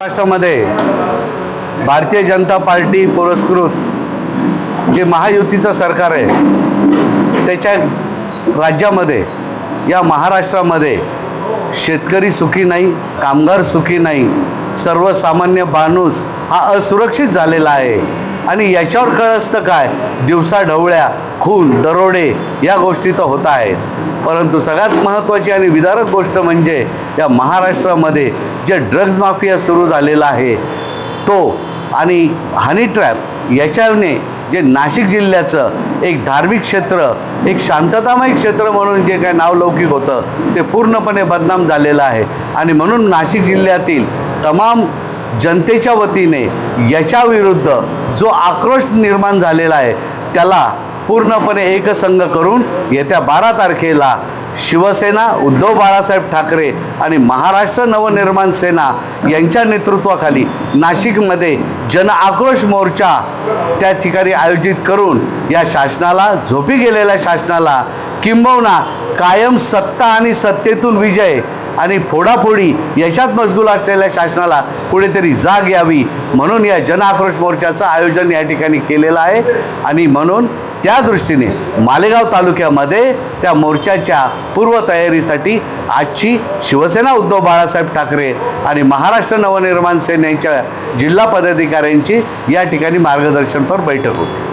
महाराष्ट्रामध्ये भारतीय जनता पार्टी पुरस्कृत जे महायुतीचं सरकार आहे त्याच्या राज्यामध्ये या महाराष्ट्रामध्ये शेतकरी सुखी नाही कामगार सुखी नाही सर्वसामान्य माणूस हा असुरक्षित झालेला आहे. आणि याच्यावर कळसतं काय? दिवसा ढवळ्या खून दरोडे या गोष्टी तर होत आहेत. परंतु सगळ्यात महत्त्वाची आणि विदारक गोष्ट म्हणजे या महाराष्ट्रामध्ये जे ड्रग्ज माफिया सुरू झालेला आहे तो आणि हनी ट्रॅप याच्याने जे नाशिक जिल्ह्याचं एक धार्मिक क्षेत्र एक शांततामय क्षेत्र म्हणून जे काय नावलौकिक होतं ते पूर्णपणे बदनाम झालेलं आहे. आणि म्हणून नाशिक जिल्ह्यातील तमाम जनतेच्या वतीने याच्याविरुद्ध जो आक्रोश निर्माण झालेला आहे त्याला पूर्णपणे एकसंघ करून येत्या बारा तारखेला शिवसेना उद्धव बाळासाहेब ठाकरे आणि महाराष्ट्र नवनिर्माण सेना यांच्या नेतृत्वाखाली नाशिकमध्ये जन आक्रोश मोर्चा त्या ठिकाणी आयोजित करून या शासनाला झोपी गेलेल्या शासनाला किंबहुना कायम सत्ता आणि सत्तेतून विजय आणि फोडाफोडी याच्यात मजगूल असलेल्या शासनाला कुठेतरी जाग यावी म्हणून या जन आक्रोश मोर्चाचं आयोजन या ठिकाणी केलेलं आहे. आणि म्हणून त्या दृष्टीने मालेगाव तालुक्यामध्ये त्या मोर्चाच्या पूर्वतयारीसाठी आजची शिवसेना उद्धव बाळासाहेब ठाकरे आणि महाराष्ट्र नवनिर्माण सेनेच्या जिल्हा पदाधिकाऱ्यांची या ठिकाणी मार्गदर्शनपर बैठक होती.